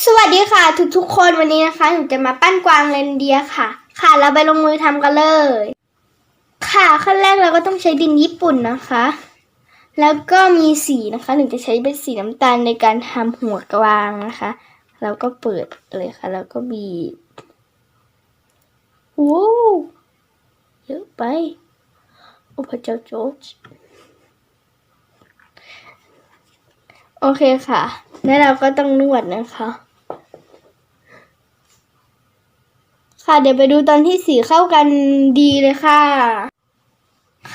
สวัสดีค่ะทุกทุกๆคนวันนี้นะคะหนูจะมาปั้นกวางเรนเดียค่ะ ค่ะเราไปลงมือทำกันเลย ค่ะขั้นแรกเราก็ต้องใช้ดินญี่ปุ่นนะคะ แล้วก็มีสีนะคะหนูจะใช้เป็นสีน้ำตาลในการทำหัวกวางนะคะ แล้วก็เปิดเลยค่ะ แล้วก็บีบว้าวเยอะไปโอ้พระเจ้าโจอร์จ โอเคค่ะ แล้วเราก็ต้องนวดนะคะ ค่ะเดี๋ยวไปดูตอนที่สีเข้ากันดีเลยค่ะ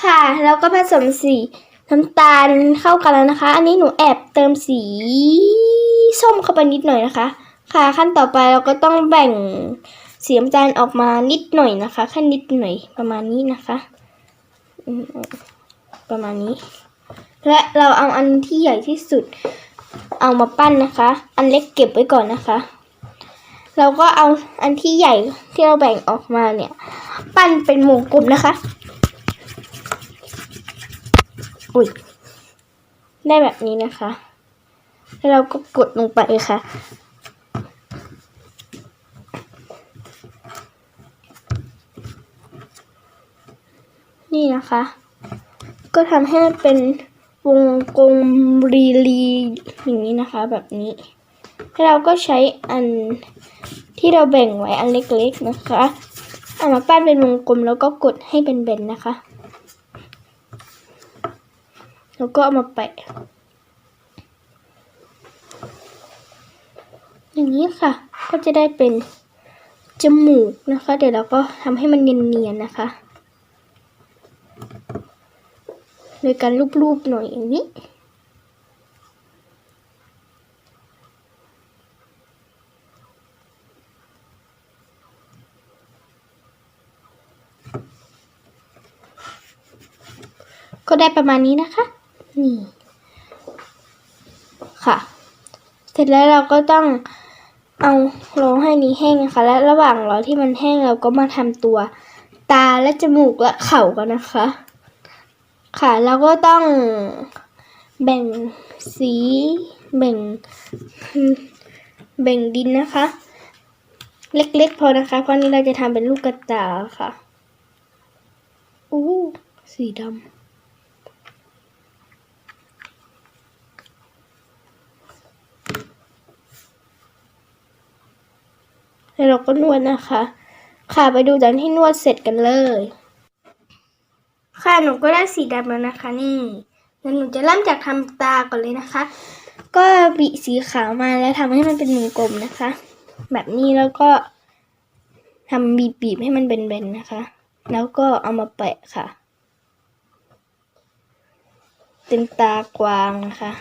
ค่ะแล้วก็ผสมสีน้ำตาลเข้ากันแล้วนะคะ อันนี้หนูแอบเติมสีส้มเข้าไปนิดหน่อยนะคะ ค่ะขั้นต่อไปเราก็ต้องแบ่งสีน้ำตาลออกมานิดหน่อยนะคะแค่นิดหน่อยประมาณนี้นะคะ ประมาณนี้ และเราเอาอันที่ใหญ่ที่สุดเอามาปั้นนะคะ อันเล็กเก็บไว้ก่อนนะคะ เราก็เอาอันที่ใหญ่ที่เราแบ่งออกมาเนี่ย ปั้นเป็นวงกลมนะคะ อุ้ย ได้แบบนี้นะคะ แล้วเราก็กดลงไปค่ะ นี่นะคะ ก็ทำให้มันเป็น วงกลมรีรีอย่างนี้นะคะ แบบนี้แล้วเราก็ใช้อันที่เราแบ่งไว้อันเล็กๆนะคะเอามาปั้นเป็นวงกลมแล้วก็กดให้เป็นเบนนะคะ แล้วก็เอามาแปะอย่างนี้ค่ะ ก็จะได้เป็นจมูกนะคะ เดี๋ยวเราก็ทำให้มันเนียนๆนะคะ ยการรูปๆหน่อยอย่างนี้ ก็ได้ประมาณนี้นะคะ นี่ ค่ะ เสร็จแล้วเราก็ต้องเอารอให้นี้แห้งนะคะ และระหว่างรอที่มันแห้งเราก็มาทำตัวตาและจมูกและเข่ากันนะคะ ค่ะ แล้วก็ต้องแบ่งสีแบ่งแบ่งดินนะคะ เล็กๆพอนะคะ เพราะนี้เราจะทำเป็นลูกกระตาค่ะอู้สีดำแล้วเราก็นวดนะคะ ค่ะไปดูตอนที่นวดเสร็จกันเลย ค่ะหนูก็ได้สีดำแล้วนะคะ นี่แล้วหนูจะเริ่มจากทำตาก่อนเลยนะคะ ก็บีสีขาวมาแล้วทำให้มันเป็นวงกลมนะคะ แบบนี้แล้วก็ทำบีบให้มันเป็นเบนๆนะคะ แล้วก็เอามาแปะค่ะเป็นตากวางนะคะ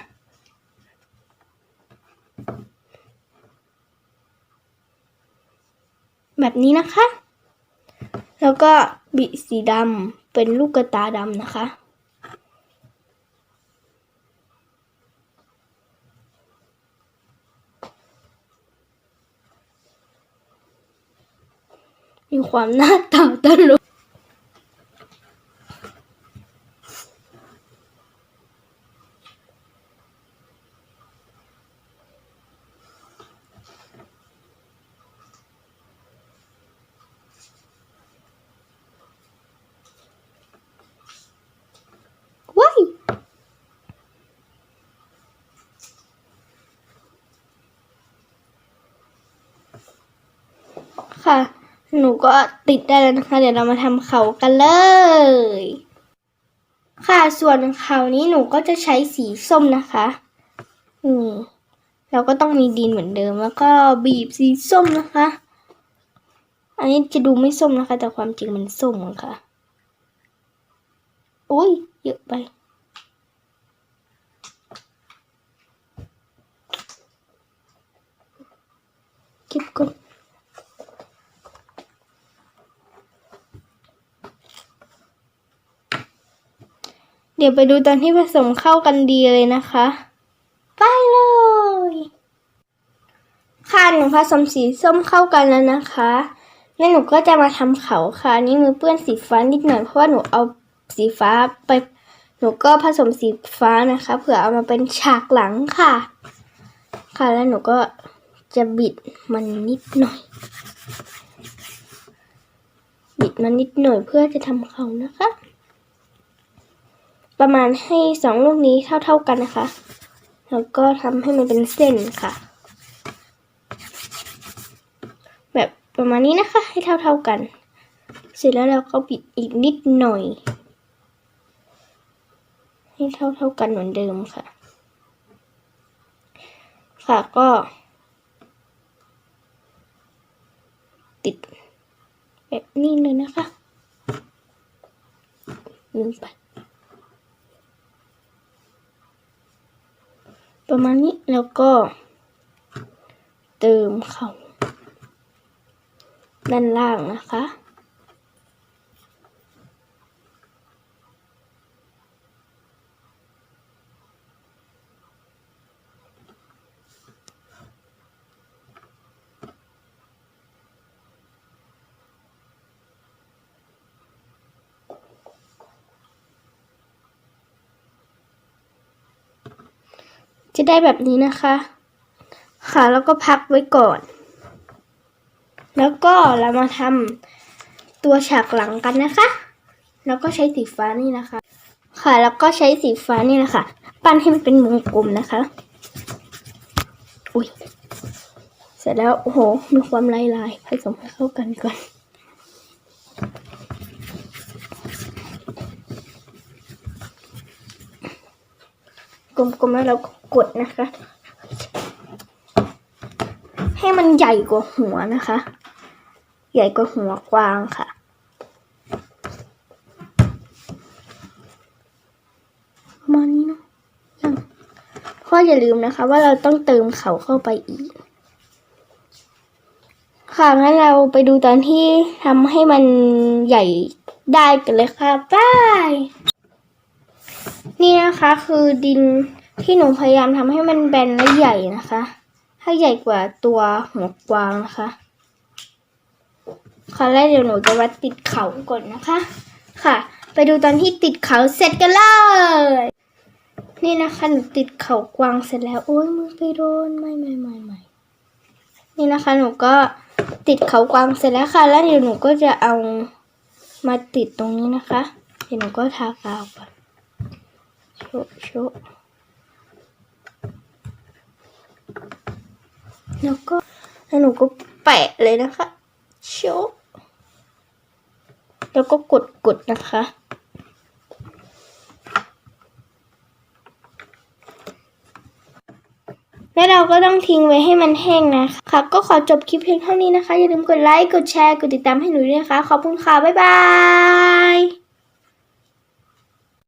แบบนี้นะคะ แล้วก็บิสีดำ เป็นลูกกระตาดำนะคะ มีความหน้าตาตลก ว้าย ค่ะ หนูก็ติดได้แล้วนะคะ เดี๋ยวเรามาทำเขากันเลย ค่ะส่วนเขานี้หนูก็จะใช้สีส้มนะคะนี่เราก็ต้องมีดินเหมือนเดิมแล้วก็บีบสีส้มนะคะ อันนี้จะดูไม่ส้มนะคะ แต่ความจริงมันส้มค่ะอุ้ยเยอะไปเก็บก่อน เดี๋ยวไปดูตอนที่ผสมเข้ากันดีเลยนะคะ ไปเลย ค่ะหนูผสมสีส้มเข้ากันแล้วนะคะแล้วหนูก็จะมาทำเขาค่ะนนี่มือเปื้อนสีฟ้านิดหน่อยเพราะว่าหนูเอาสีฟ้าไป หนูก็ผสมสีฟ้านะคะ เผื่อเอามาเป็นฉากหลังค่ะ ค่ะแล้วหนูก็จะบิดมันนิดหน่อย บิดมันนิดหน่อยเพื่อจะทำเขานะคะ ประมาณให้สองลูกนี้เท่าๆกันนะคะ แล้วก็ทำให้มันเป็นเส้นค่ะ แบบประมาณนี้นะคะ ให้เท่าๆกัน เสร็จแล้วเราก็บิดอีกนิดหน่อย ให้เท่าๆกันเหมือนเดิมค่ะ ค่ะก็ ติดแบบนี้เลยนะคะลืมไป ประมาณนี้แล้วก็ เติมเขาด้านล่างนะคะ จะได้แบบนี้นะคะ ค่ะแล้วก็พักไว้ก่อน แล้วก็เรามาทำตัวฉากหลังกันนะคะ แล้วก็ใช้สีฟ้านี่นะคะ ค่ะแล้วก็ใช้สีฟ้านี่นะคะ ปั้นให้มันเป็นวงกลมนะคะ อุ้ยเสร็จแล้วโอ้โหมีความลายลายๆผสมให้เข้ากันก่อน กลมๆแล้วเราก็กดนะคะ ให้มันใหญ่กว่าหัวนะคะ ใหญ่กว่าหัวกวางค่ะประมาณนี้เนาะยังเพราะอย่าลืมนะคะ ว่าเราต้องเติมเขาเข้าไปอีก ค่ะงั้นเราไปดูตอนที่ทำให้มันใหญ่ได้กันเลยค่ะบาย นี่นะคะคือดินที่หนูพยายามทำให้มันแบนและใหญ่นะคะ ให้ใหญ่กว่าตัวหัวกวางนะคะค่ะแล้วเดี๋ยวหนูจะวัดติดเขาก่อนนะคะ ค่ะ ไปดูตอนที่ติดเขาเสร็จกันเลย นี่นะคะหนูติดเขากวางเสร็จแล้วโอ้ยมือไปโดนไม่ไม่ไม่ไม่นี่นะคะหนูก็ติดเขากวางเสร็จแล้วค่ะ แล้วเดี๋ยวหนูก็จะเอามาติดตรงนี้นะคะ เดี๋ยวหนูก็ทากาวก่อน โชโชแล้วก็แล้วหนูก็แปะเลยนะคะโชแล้วก็กดกดนะคะ แล้วเราก็ต้องทิ้งไว้ให้มันแห้งนะคะค่ะก็ขอจบคลิปเพียงเท่านี้นะคะ อย่าลืมกดไลค์ กดแชร์ กดติดตามให้หนูด้วยนะคะ ขอบคุณค่ะ บ๊ายบาย